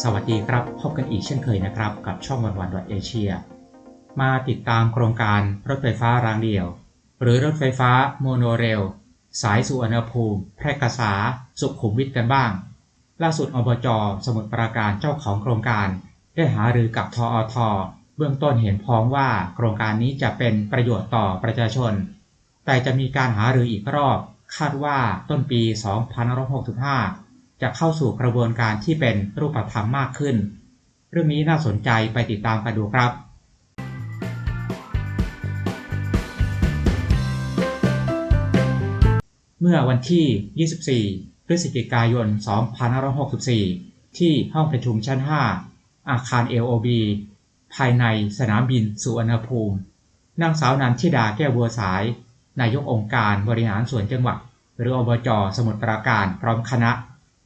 สวัสดีครับ พบกันอีกเช่นเคยนะครับ กับช่องวันวันดอทเอเชียมาติดตามโครงการรถไฟฟ้ารางเดี่ยว หรือรถไฟฟ้าโมโนเรล สายสุวรรณภูมิ แพร่กษา สุขุมวิทกันบ้าง ล่าสุดอบจ สมุทรปราการเจ้าของโครงการ ได้หารือกับทอทเบื้องต้นเห็นพ้องว่าโครงการนี้จะเป็นประโยชน์ต่อประชาชน แต่จะมีการหารืออีกรอบ คาดว่าต้นปี 2565 จะเข้าสู่กระบวนการที่เป็นรูปธรรมมากขึ้น เรื่องนี้น่าสนใจไปติดตามกันดูครับเมื่อวันที่ 24 พฤศจิกายน 2564 ที่ห้องประชุมชั้น 5 อาคาร LOB ภายในสนามบินสุวรรณภูมิ นางสาวนันทิดาแก้วบัวสาย นายกองค์การบริหารส่วนจังหวัด หรืออบจ สมุทรปราการพร้อมคณะ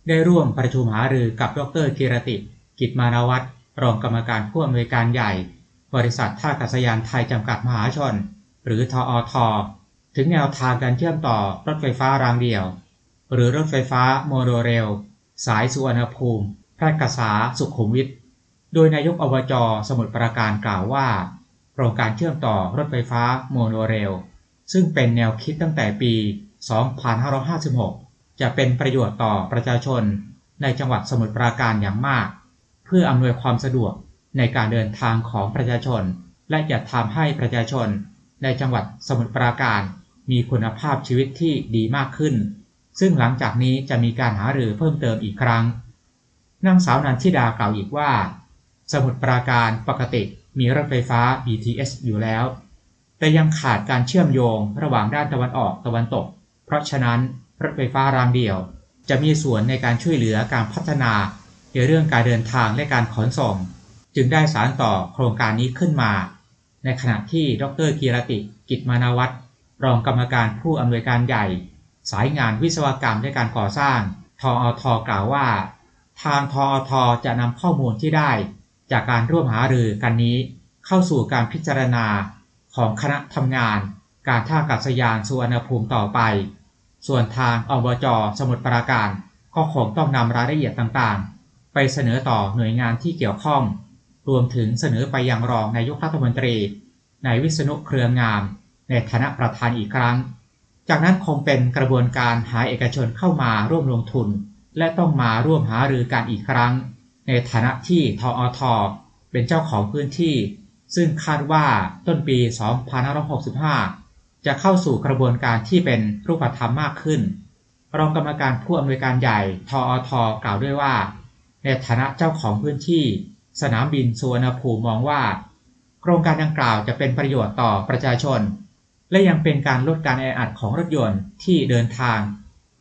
ได้ร่วมประชุมหารือกับดรกิรติ กิจมานวัตรรองกรรมการผู้อำนวยการใหญ่ บริษัทท่าอากาศยานไทยจำกัดมหาชน หรือทออทถึงแนวทางการเชื่อมต่อรถไฟฟ้ารางเดี่ยว หรือรถไฟฟ้าโมโนเรล สายสุวรรณภูมิ แพร่กษาสุขุมวิท โดยนายกอบจสมุทรปราการกล่าวว่า โครงการเชื่อมต่อรถไฟฟ้าโมโนเรล ซึ่งเป็นแนวคิดตั้งแต่ปี 2556 จะเป็นประโยชน์ต่อประชาชนในจังหวัดสมุทรปราการอย่างมาก เพื่ออำนวยความสะดวกในการเดินทางของประชาชน และจะทำให้ประชาชนในจังหวัดสมุทรปราการมีคุณภาพชีวิตที่ดีมากขึ้น ซึ่งหลังจากนี้จะมีการหารือเพิ่มเติมอีกครั้งนางสาวนันทิดากล่าวอีกว่า สมุทรปราการปกติมีรถไฟฟ้า BTS อยู่แล้ว แต่ยังขาดการเชื่อมโยงระหว่างด้านตะวันออกตะวันตก เพราะฉะนั้น รถไฟฟ้ารางเดี่ยว จะมีส่วนในการช่วยเหลือการพัฒนาในเรื่องการเดินทางและการขนส่ง จึงได้สารต่อโครงการนี้ขึ้นมา ในขณะที่ดรกีรติกิจมานาวัตรรองกรรมการผู้อำนวยการใหญ่ สายงานวิศวกรรมและการก่อสร้างทออทกล่าวว่า ทางทออทจะนำข้อมูลที่ได้ จากการร่วมหารือกันนี้ เข้าสู่การพิจารณาของคณะทำงาน การท่าอากาศยานสุวรรณภูมิต่อไป ส่วนทางอบจสมุทรปราการก็คงต้องนำรายละเอียดต่างๆ ไปเสนอต่อหน่วยงานที่เกี่ยวข้อง รวมถึงเสนอไปยังรองนายกรัฐมนตรีนายวิษณุเครืองาม ในฐานะประธานอีกครั้ง จากนั้นคงเป็นกระบวนการหาเอกชนเข้ามาร่วมลงทุน และต้องมาร่วมหารือกันอีกครั้ง ในฐานะที่ทออทเป็นเจ้าของพื้นที่ ซึ่งคาดว่าต้นปี 2565 จะเข้าสู่กระบวนการที่เป็นรูปธรรมมากขึ้น รองกรรมการผู้อำนวยการใหญ่ทออทกล่าวด้วยว่า ในฐานะเจ้าของพื้นที่ สนามบินสุวรรณภูมิมองว่า โครงการดังกล่าวจะเป็นประโยชน์ต่อประชาชน และยังเป็นการลดการแออัดของรถยนต์ที่เดินทาง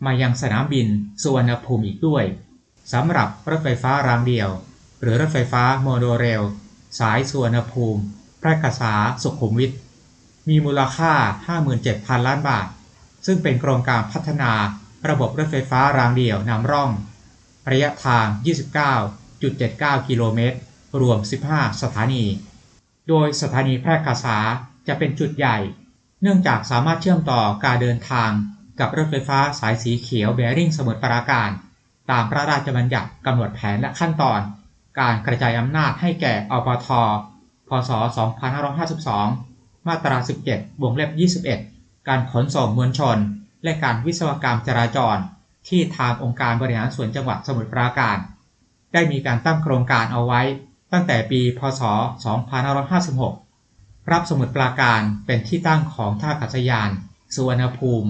มายังสนามบินสุวรรณภูมิอีกด้วยสำหรับรถไฟฟ้ารางเดี่ยว หรือรถไฟฟ้าโมโนเรล สายสุวรรณภูมิแพร่กษาสุขุมวิท มีมูลค่า 57,000 ล้านบาท ซึ่งเป็นโครงการพัฒนาระบบรถไฟฟ้ารางเดี่ยวนำร่อง ระยะทาง 29.79 กิโลเมตร รวม 15 สถานี โดยสถานีแพร่กษาจะเป็นจุดใหญ่ เนื่องจากสามารถเชื่อมต่อการเดินทางกับรถไฟฟ้าสายสีเขียวแบริ่งสมุทรปราการ ตามพระราชบัญญัติกำหนดแผนและขั้นตอน การกระจายอำนาจให้แก่อปท พศ 2552 มาตรา 17 วงเล็บ 21 การขนส่งมวลชน และการวิศวกรรมจราจร ที่ทางองค์การบริหารส่วนจังหวัดสมุทรปราการ ได้มีการตั้งโครงการเอาไว้ ตั้งแต่ปี พศ 2556 รับสมุทรปราการเป็นที่ตั้งของท่าอากาศยาน สุวรรณภูมิ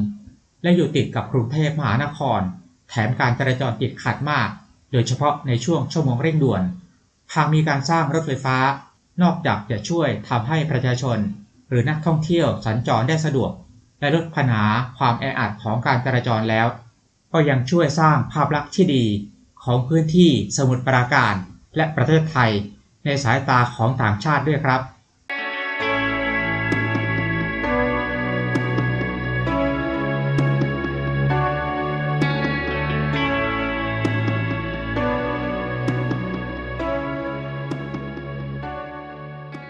และอยู่ติดกับกรุงเทพมหานคร แถมการจราจรติดขัดมาก โดยเฉพาะในช่วงชั่วโมงเร่งด่วนหากมีการสร้างรถไฟฟ้านอกจากจะช่วยทำให้ประชาชน หรือนักท่องเที่ยวสัญจรได้สะดวก และลดปัญหาความแออัดของการจราจรแล้ว ก็ยังช่วยสร้างภาพลักษณ์ที่ดีของพื้นที่สมุทรปราการและประเทศไทย ในสายตาของต่างชาติด้วยครับ